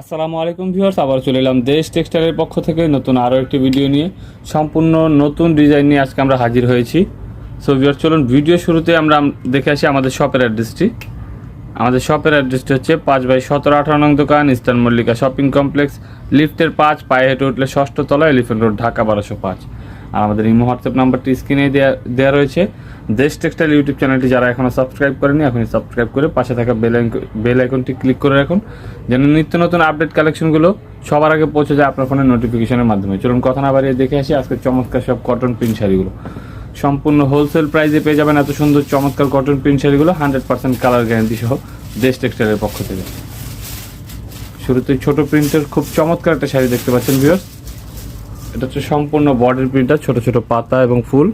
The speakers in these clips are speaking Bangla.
আসসালামু আলাইকুম ভিউয়ার্স, আবার চলে এলাম দেশ টেক্সটাইলের পক্ষ থেকে নতুন আরও একটি ভিডিও নিয়ে। সম্পূর্ণ নতুন ডিজাইন নিয়ে আজকে আমরা হাজির হয়েছি। সো ভিউয়ার্স, চলুন ভিডিও শুরুতে আমরা দেখে আসি আমাদের শপের অ্যাড্রেসটি। আমাদের শপের অ্যাড্রেসটি হচ্ছে পাঁচ বাই সতেরো আঠারো নং দোকান, ইস্টার্ন মল্লিকা শপিং কমপ্লেক্স, লিফটের পাঁচ, পায়ে হেঁটে উঠলে ষষ্ঠ তলা, এলিফেন্ট রোড, ঢাকা বারোশো পাঁচ। আর আমাদের ইমো হোয়াটসঅ্যাপ নাম্বারটি স্ক্রিনে দেওয়া দেওয়া রয়েছে। দেশ টেক্সটাইল ইউটিউব চ্যানেলটি যারা এখনও সাবস্ক্রাইব করেনি এখনই সাবস্ক্রাইব করে পাশে থাকা বেল বেল আইকনটি ক্লিক করে রাখুন, যেন নিত্য নতুন আপডেট কালেকশনগুলো সবার আগে পৌঁছে যায় আপনার ফোনের নোটিফিকেশনের মাধ্যমে। চলুন কথা না বাড়িয়ে দেখে আসি আজকে চমৎকার সব কটন প্রিন্ট শাড়িগুলো। সম্পূর্ণ হোলসেল প্রাইসে পেয়ে যাবেন এত সুন্দর চমৎকার কটন প্রিন্ট শাড়িগুলো হান্ড্রেড পার্সেন্ট কালার গ্যারান্টি সহ দেশ টেক্সটাইলের পক্ষ থেকে। শুরুতে ছোট প্রিন্টের খুব চমৎকার একটা শাড়ি দেখতে পাচ্ছেন ভিউয়ার্স এটা হচ্ছে সম্পূর্ণ বডির প্রিন্টার ছোট ছোট পাতা এবং ফুল।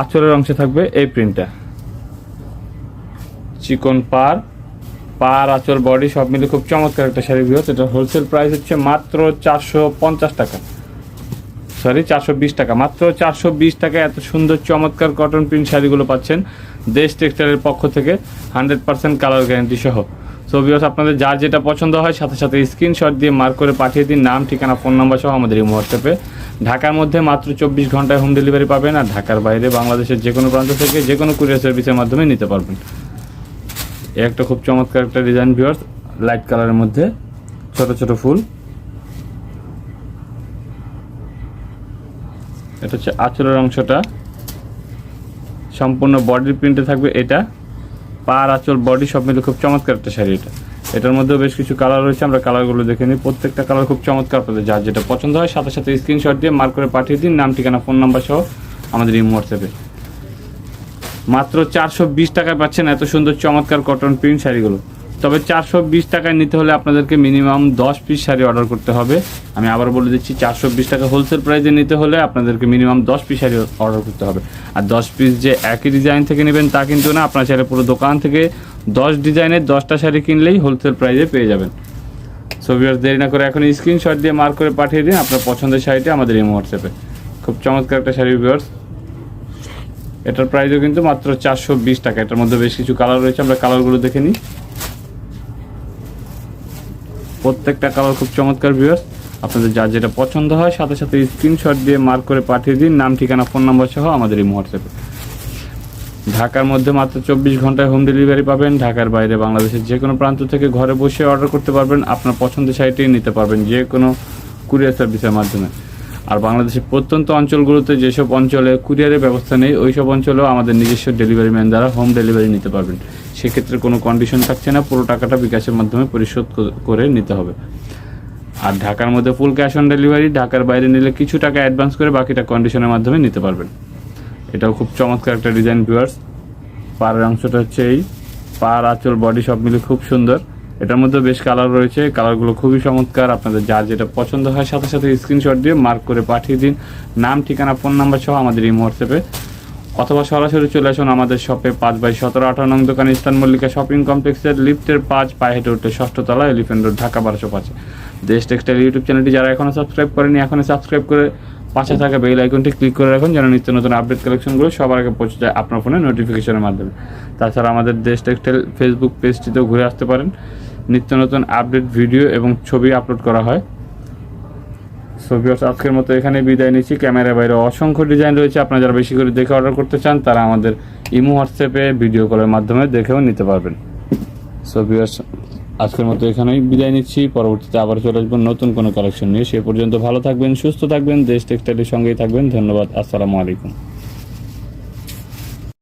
আঁচলের অংশে থাকবে এই প্রিন্টটা। চিকন পার পার, আঁচল, বডি সব মিলে খুব চমৎকার একটা শাড়ি ভিউয়ার্স এটা হোলসেল প্রাইস হচ্ছে মাত্র চারশো পঞ্চাশ টাকা। সরি চারশো বিশ টাকা। মাত্র চারশো বিশ টাকা এত সুন্দর, চমৎকার কটন প্রিন্ট শাড়িগুলো পাচ্ছেন। দেশ টেক্সটাইলের পক্ষ থেকে হান্ড্রেড পার্সেন্ট কালার গ্যারান্টি সহ। সো বিকজ আপনাদের যার যেটা পছন্দ হয়, সাথে সাথে স্ক্রিনশট দিয়ে মার্ক করে পাঠিয়ে দিন। নাম, ঠিকানা ফোন নাম্বার সহ আমাদের এই হোয়াটসঅ্যাপে ঢাকার মধ্যে মাত্র চব্বিশ ঘন্টায় হোম ডেলিভারি পাবেন আর ঢাকার বাইরে বাংলাদেশের যে কোনো প্রান্ত থেকে যে কোনো কুরিয়ার সার্ভিসের মাধ্যমে নিতে পারবেন। এ একটা খুব চমৎকার একটা ডিজাইন ভিউয়ার্স লাইট কালারের মধ্যে। ছোট ছোট ফুল। এটা হচ্ছে আঁচলের অংশটা। সম্পূর্ণ বডির প্রিন্টে থাকবে এটা। পার আচল বডি সব মিলে খুব চমৎকার একটা শাড়ি এটা। এটার মধ্যেও বেশ কিছু কালার রয়েছে, আমরা কালারগুলো দেখে নিই। প্রত্যেকটা কালার খুব চমৎকার আপনাদের যার যেটা পছন্দ হয়, সাথে সাথে স্ক্রিনশট দিয়ে মার্ক করে পাঠিয়ে দিন, নাম, ঠিকানা ফোন নাম্বার সহ আমাদের এই হোয়াটসঅ্যাপে মাত্র চারশো বিশ টাকায় পাচ্ছেন এত সুন্দর, চমৎকার কটন প্রিন্ট শাড়িগুলো। তবে চারশো বিশ টাকায় নিতে হলে আপনাদেরকে মিনিমাম দশ পিস শাড়ি অর্ডার করতে হবে। আমি আবার বলে দিচ্ছি, চারশো বিশ টাকা হোলসেল প্রাইসে নিতে হলে আপনাদেরকে মিনিমাম দশ পিস শাড়ি অর্ডার করতে হবে। আর দশ পিস যে একই ডিজাইন থেকে নেবেন তা কিন্তু না, আপনার চাইলে পুরো দোকান থেকে দশ ডিজাইনের দশটা শাড়ি কিনলেই হোলসেল প্রাইসে পেয়ে যাবেন। সো দেরি না করে এখন স্ক্রিনশট দিয়ে মার্ক করে পাঠিয়ে দিন আপনার পছন্দের শাড়িটি আমাদের এই হোয়াটসঅ্যাপে খুব চমৎকার একটা শাড়ি ভিউয়ার্স এটার প্রাইসও কিন্তু মাত্র চারশো বিশ টাকা, এটার মধ্যে বেশ কিছু কালার রয়েছে, আমরা কালারগুলো দেখে নিই। প্রত্যেকটা কালার খুব চমৎকার ভিউয়ার্স আপনাদের যার যেটা পছন্দ হয়, সাথে সাথে স্ক্রিনশট দিয়ে মার্ক করে পাঠিয়ে দিন। নাম, ঠিকানা ফোন নাম্বার সহ আমাদের এই হোয়াটসঅ্যাপে ঢাকার মধ্যে মাত্র চব্বিশ ঘন্টায় হোম ডেলিভারি পাবেন। ঢাকার বাইরে বাংলাদেশের যে কোনো প্রান্ত থেকে ঘরে বসে অর্ডার করতে পারবেন। আপনার পছন্দের সাইটেই নিতে পারবেন যে কোনো কুরিয়ার সার্ভিসের মাধ্যমে। আর বাংলাদেশের প্রত্যন্ত অঞ্চলগুলোতে যেসব অঞ্চলে কুরিয়ারের ব্যবস্থা নেই ওই সব অঞ্চলেও আমাদের নিজস্ব ডেলিভারি ম্যান দ্বারা হোম ডেলিভারি নিতে পারবেন। সেক্ষেত্রে কোনো কন্ডিশন থাকছে না, পুরো টাকাটা বিকাশের মাধ্যমে পরিশোধ কর- নিতে হবে। আর ঢাকার মধ্যে ফুল ক্যাশ অন ডেলিভারি ঢাকার বাইরে নিলে কিছু টাকা অ্যাডভান্স করে বাকিটা কন্ডিশনের মাধ্যমে নিতে পারবেন। এটাও খুব চমৎকার একটা ডিজাইন ভিউয়ার্স পাড়ের অংশটা হচ্ছে এই। পার আঁচল বডি সব মিলে খুব সুন্দর। এটার মধ্যে বেশ কালার রয়েছে। কালারগুলো খুবই চমৎকার। আপনাদের যার যেটা পছন্দ হয় সাথে সাথে স্ক্রিনশট দিয়ে মার্ক করে পাঠিয়ে দিন। নাম, ঠিকানা ফোন নাম্বার সহ আমাদের এই হোয়াটসঅ্যাপে অথবা সরাসরি চলে আসুন আমাদের শপে পাঁচ বাই সতেরো আঠারো নং দোকান ইস্তান মল্লিকা শপিং কমপ্লেক্সের লিফটের পাঁচ, পায়ে হেঁটে উঠে ষষ্ঠ তলা এলিফেন্ট রোড ঢাকা বারোশো পাঁচে। দেশ টেক্সটাইল ইউটিউব চ্যানেলটি যারা এখনও সাবস্ক্রাইব করেনি এখনই সাবস্ক্রাইব করে পাশে থাকা বেল আইকনটি ক্লিক করে রাখুন যেন নিত্য নতুন আপডেট কালেকশনগুলো সবার আগে পৌঁছে যায় আপনার ফোনে নোটিফিকেশনের মাধ্যমে। তাছাড়া আমাদের দেশ টেক্সটাইল ফেসবুক পেজটিতেও ঘুরে আসতে পারেন। নিত্য নতুন আপডেট ভিডিও এবং ছবি আপলোড করা হয়। সো ভিউয়ার্স আজকের মতো এখানে বিদায় নিচ্ছি। ক্যামেরার বাইরে অসংখ্য ডিজাইন রয়েছে। আপনারা যারা বেশি করে দেখে অর্ডার করতে চান, তারা আমাদের ইমো হোয়াটসঅ্যাপে ভিডিও কলের মাধ্যমে দেখেও নিতে পারবেন। সো আজকের মতো এখানেই বিদায় নিচ্ছি। পরবর্তীতে আবার চলে আসবেন নতুন কোনো কালেকশন নিয়ে। সে পর্যন্ত ভালো থাকবেন, সুস্থ থাকবেন, দেশ টেক্সটাইলের সঙ্গেই থাকবেন। ধন্যবাদ, আসসালামু আলাইকুম।